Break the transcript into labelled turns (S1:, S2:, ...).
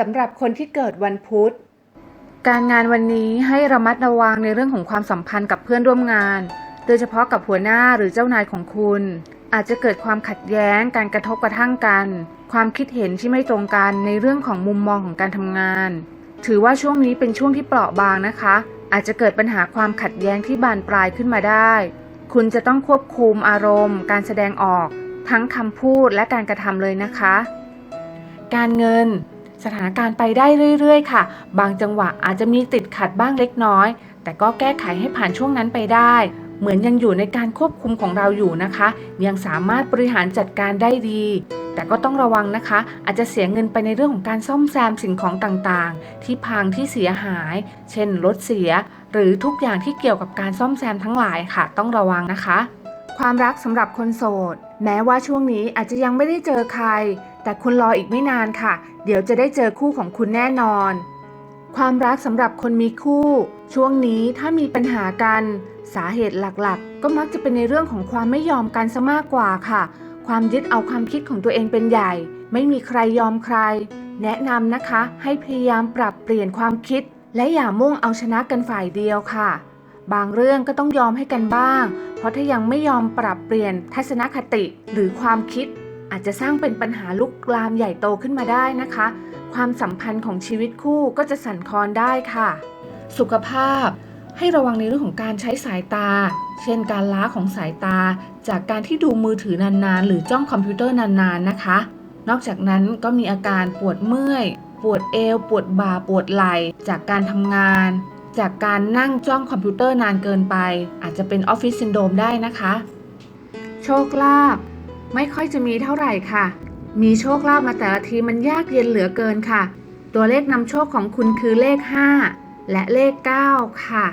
S1: สำหรับคนที่เกิดวันพุธ
S2: การงานวันนี้ให้ระมัดระวังในเรื่องของความสัมพันธ์กับเพื่อนร่วมงาน โดยเฉพาะกับหัวหน้าหรือเจ้านายของคุณ อาจจะเกิดความขัดแย้ง การกระทบกระทั่งกัน ความคิดเห็นที่ไม่ตรงกันในเรื่องของมุมมองของการทำงาน ถือว่าช่วงนี้เป็นช่วงที่เปราะบางนะคะ อาจจะเกิดปัญหาความขัดแย้งที่บานปลายขึ้นมาได้ คุณจะต้องควบคุมอารมณ์ การแสดงออก ทั้งคำพูดและการกระทำเลยนะคะ การเงิน สถานการณ์ไปได้เรื่อยๆ ค่ะ บางจังหวะอาจจะมีติดขัดบ้างเล็กน้อย แต่ก็แก้ไขให้ผ่านช่วงนั้นไปได้ เหมือนยังอยู่ในการควบคุมของเราอยู่นะคะ ยังสามารถบริหารจัดการได้ดี แต่ก็ต้องระวังนะคะ อาจจะเสียเงินไปในเรื่องของการซ่อมแซมสิ่งของต่างๆ ที่พังที่เสียหาย เช่นรถเสีย หรือทุกอย่างที่เกี่ยวกับการซ่อมแซมทั้งหลายค่ะ ต้องระวังนะคะ ความรักสำหรับคนโสด แม้ว่าช่วงนี้อาจจะยังไม่ได้เจอใคร แต่คุณรออีกไม่นานค่ะ เดี๋ยวจะได้เจอคู่ของคุณแน่นอน ความรักสำหรับคนมีคู่ ช่วงนี้ถ้ามีปัญหากัน สาเหตุหลักๆ ก็มักจะเป็นในเรื่องของความไม่ยอมกันซะมากกว่าค่ะ ความยึดเอาความคิดของตัวเองเป็นใหญ่ ไม่มีใครยอมใคร แนะนำนะคะ ให้พยายามปรับเปลี่ยนความคิด และอย่ามุ่งเอาชนะกันฝ่ายเดียวค่ะ บางเรื่องก็ต้องยอมให้กันบ้าง เพราะถ้ายังไม่ยอมปรับเปลี่ยนทัศนคติหรือความคิด อาจจะสร้างเป็นปัญหาลุกลามใหญ่โตขึ้นมาได้นะคะ ความสัมพันธ์ของชีวิตคู่ก็จะสั่นคลอนได้ค่ะ สุขภาพให้ระวังในเรื่องของการใช้สายตา เช่นการล้าของสายตา จากการที่ดูมือถือนานๆ หรือจ้องคอมพิวเตอร์นานๆนะคะ นอกจากนั้นก็มีอาการปวดเมื่อย ปวดเอว ปวดบ่า ปวดไหล่ จากการทำงาน จากการนั่งจ้องคอมพิวเตอร์นานเกินไป อาจจะเป็นออฟฟิศซินโดรมได้นะคะ โชคลาภ ไม่ค่อยจะมีเท่าไหร่ค่ะ มีโชคลาภมาแต่ละทีมันยากเย็นเหลือเกินค่ะ ตัวเลขนำโชคของคุณคือเลข 5 และเลข 9 ค่ะ